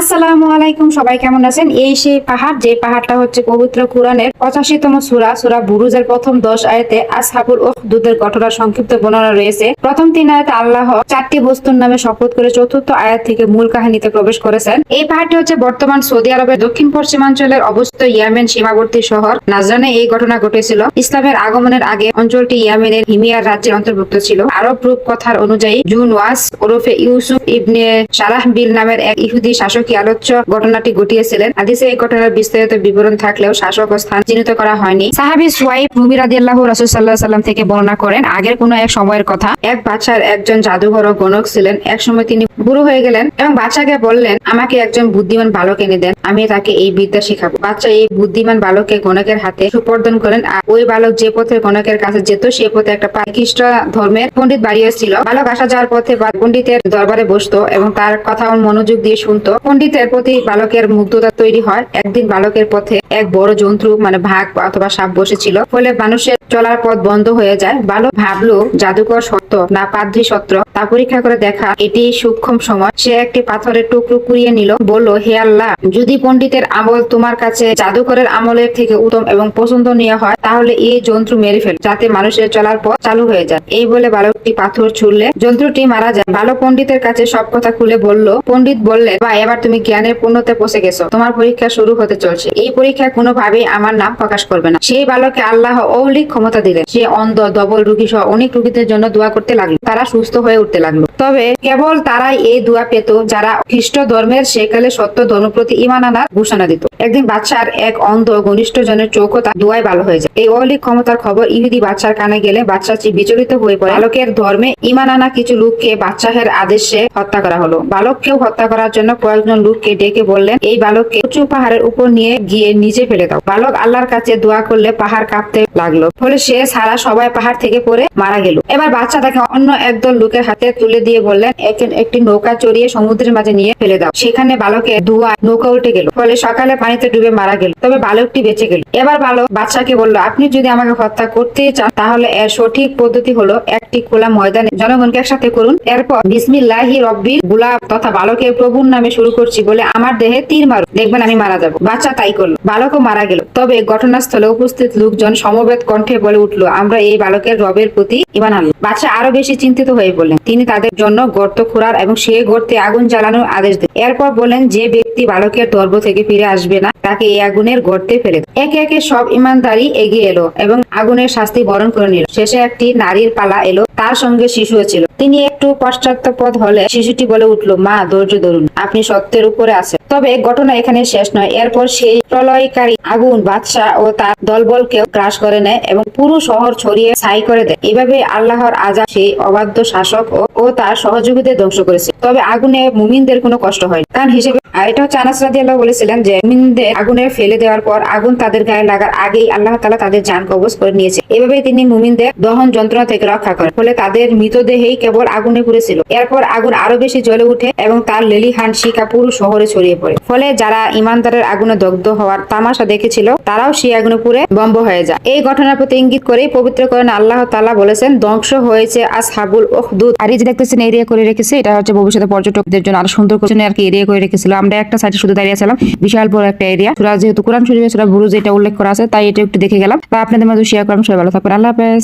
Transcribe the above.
আসসালামু আলাইকুম, সবাই কেমন আছেন? এই সেই পাহাড়, যে পাহাড়টা হচ্ছে পবিত্র কোরআনের পঁচাশিতম সুরা সুরা বুরুজের প্রথম দশ আয়তে আসহাবুল দুধের ঘটনার সংক্ষিপ্ত বর্ণনা রয়েছে। প্রথম তিন আয়তে আল্লাহ চারটি বস্তুর নামে শপথ করে চতুর্থ আয়াত থেকে মূল কাহিনীতে প্রবেশ করেছেন। এই পাহাড়টি হচ্ছে বর্তমান সৌদি আরবের দক্ষিণ পশ্চিমাঞ্চলের অবস্থিত ইয়ামেন সীমাবর্তী শহর। নাজরানে এই ঘটনা ঘটেছিল। ইসলামের আগমনের আগে অঞ্চলটি ইয়ামেনের হিমিয়ার রাজ্যের অন্তর্ভুক্ত ছিল। আরব রূপ কথার অনুযায়ী জুন ওয়াস ওরফে ইউসুফ ইবনে সালাহ বিল নামের এক ইহুদি শাসকই আলোচ্য ঘটনাটি ঘটিয়েছিলেন? হাদিসে এই ঘটনার বিস্তারিত বিবরণ থাকলেও শাসক স্থান চিহ্নিত করা হয়নি। সাহাবি সোয়াইব রুমি রাদিয়াল্লাহু আল্লাহ সাল্লাল্লাহু আলাইহি সাল্লাম থেকে বর্ণনা করেন, আগের কোনো এক সময়ের কথা। এক বাচ্চার একজন জাদুঘর ও গণক ছিলেন। এক সময় তিনি বুড়ো হয়ে গেলেন এবং বাচ্চাকে বললেন, আমাকে একজন বুদ্ধিমান বালক এনে দেন। আমি তাকে এই বিদ্যা শিখাবো। বাচ্চা এই বুদ্ধিমান বালককে গণকের হাতে সুপর্দন করেন আর ওই বালক যে পথে গণকের কাছে যেত, সে পথে একটা পাকিষ্ট ধর্মের পণ্ডিত বাড়িয়েছিল বালক আসা যাওয়ার পথে পণ্ডিতের দরবারে বসতো এবং তার কথা মনোযোগ দিয়ে শুনতো। পণ্ডিতের প্রতি বালকের মুগ্ধতা তৈরি হয়। একদিন বালকের পথে এক বড় জন্তু মানে ভাগ অথবা সাপ বসেছিল। ফলে মানুষের চলার পথ বন্ধ হয়ে যায়। বালক ভাবলো, জাদুকর সত্য, না পাদ্রি সত্য? তা পরীক্ষা করে দেখা, এটি সূক্ষ্ম সময়। সে একটি পাথরের টুকরো কুড়িয়ে নিল। বলল, হে আল্লাহ, যদি পণ্ডিতের আমল তোমার কাছে জাদুকরের আমলের থেকে উত্তম এবং পছন্দনীয় হয়, তাহলে এই যন্ত্র মেরে ফেল, যাতে মানুষের চলার পথ চালু হয়ে যায়। এই বলে বালকটি পাথর ছুড়লে, যন্ত্রটি মারা যায়। বালক পণ্ডিতের কাছে সব কথা খুলে বলল, পণ্ডিত বললে, বা, এবার তুমি জ্ঞানের পূর্ণতে পৌঁছে গেছো। তোমার পরীক্ষা শুরু হতে চলছে। এই পরীক্ষায় কোনোভাবেই আমার নাম প্রকাশ করবে না। সেই বালককে আল্লাহ অলিক ক্ষমতা দিলেন। সে অন্ধ ডবল রুগী সহ অনেক রুগীদের জন্য দোয়া করতে লাগল। তারা সুস্থ হয়ে উঠতে লাগল। তবে কেবল তারাই এই দোয়া পেত যারা খ্রিস্ট ধর্মের সেকালে সত্য ধর্ম প্রতি ইমান আনার ঘোষণা দিত। একদিন বাচ্চার এক অন্ধ ঘনিষ্ঠ জনের চৌকো তার দোয়ায় ভালো হয়ে যায়। এই অলিক ক্ষমতার খবর ইহুদি বাচ্চার কানে গেলে চি- বিচলিত হয়ে পড়ে। বালকের ধর্মে ইমান আনা কিছু লোককে বাচ্চাহের আদেশে হত্যা করা হলো। বালককেও হত্যা করার জন্য কয়েকজন লোককে ডেকে বললেন, এই বালককে উঁচু পাহাড়ের উপর নিয়ে গিয়ে নিচে ফেলে দাও। বালক আল্লাহর কাছে দোয়া করলে পাহাড় কাঁপতে লাগল। ফলে সে সারা সবাই পাহাড় থেকে পড়ে মারা গেল। এবার বাচ্চা তাকে অন্য একদল লোকের হাতে তুলে দিয়ে বললেন, "এক- একটি নৌকা চড়িয়ে সমুদ্রের মাঝে নিয়ে ফেলে দাও। সেখানে বালকের ধোয়া নৌকা উল্টে গেল। ফলে সকালে পানিতে ডুবে মারা গেল। তবে বালকটি বেঁচে গেল। এবার বালক বাচ্চাকে বলল, আপনি যদি আমাকে হত্যা করতে চান, তাহলে এর সঠিক পদ্ধতি হলো একটি খোলা ময়দানে জনগণকে একসাথে করুন। এরপর বিসমিল্লাহি রব্বির গুলাব তথা বালকের প্রভুর নামে শুরু করছি বলে আমার দেহে তীর মারো। দেখবেন আমি মারা যাব। বাচ্চা তাই করল। বালকও মারা গেল। তবে ঘটনাস্থলে উপস্থিত লোকজন সমবেত কণ্ঠে বলে উঠল, আমরা এই বালকের রবের প্রতি ইমান আনলাম। বাচ্চা আরও বেশি চিন্তিত হয়ে বললেন, তিনি তাদের জন্য গর্ত খোঁড়ার এবং সে গর্তে আগুন জ্বালানোর আদেশ দেন। এরপর বলেন যে ব্যক্তি বালকের দর্ব থেকে ফিরে আসবে না, তাকে এই আগুনের গর্তে ফেলে। একে একে সব ইমানদারি এগিয়ে এলো এবং আগুনের শাস্তি বরণ করে নিল। শেষে একটি নারীর পালা এলো, তার সঙ্গে শিশুও ছিল। তিনি একটু পশ্চাৎপদ হলে শিশুটি বলে উঠল, মা, ধৈর্য ধরুন, আপনি সত্যের উপরে আছেন। তবে ঘটনা এখানে শেষ নয়। এরপর সেই প্রলয়কারী আগুন, বাদশাহ ও তার দলবলকে গ্রাস করে নেয় এবং পুরো শহর ছড়িয়ে ছাই করে দেয়। এভাবে আল্লাহর আজাব সেই অবাধ্য শাসক ও- তার সহযোগীদের ধ্বংস করেছে। তবে আগুনে মুমিনদের কোনো কষ্ট হয় কারণ হিসেবে এটা হচ্ছে আনাস রাদিয়াল্লাহু বলেছিলেন যে, মুমিনদের আগুনে ফেলে দেওয়ার পর আগুন তাদের গায়ে লাগার আগেই আল্লাহ তালা তাদের জান কবজ করে নিয়েছে। এভাবেই তিনি মুমিনদের দহন যন্ত্রণা থেকে রক্ষা করেন। ফলে তাদের মৃতদেহেই কেবল আগুনে পুড়েছিল। এরপর আগুন আরও বেশি জ্বলে উঠে এবং তার লেলিহান শিকা পুরো শহরে ছড়িয়ে পড়ে। ফলে যারা ইমানদারের আগুনে দগ্ধ হওয়ার তামাশা দেখেছিল, তারাও সেই আগুনে পুড়ে বম্ব হয়ে যায়। এই ঘটনার প্রতি ইঙ্গিত করে পবিত্র করেন আল্লাহ তালা বলেছেন, ধ্বংস হয়েছে আসহাবুল উখদুদ। আর এই যে দেখতেছেন এরিয়া করে রেখেছে, এটা হচ্ছে ভবিষ্যতে পর্যটকদের জন্য আরও সুন্দর করে আর কি এরিয়া করে রেখেছিল। আমরা একটা সাইডে শুধু দাঁড়িয়ে ছিলাম বিশাল বড় একটা এরিয়া। সুরা যেহেতু কোরআন শরীফে, সুরা বুরুজ, এটা উল্লেখ করা আছে, তাই এটা একটু দেখে গেলাম। বা আপনাদের মাঝে শেয়ার করলাম সবাই ভালো থাকবেন। আল্লাহ হাফেজ।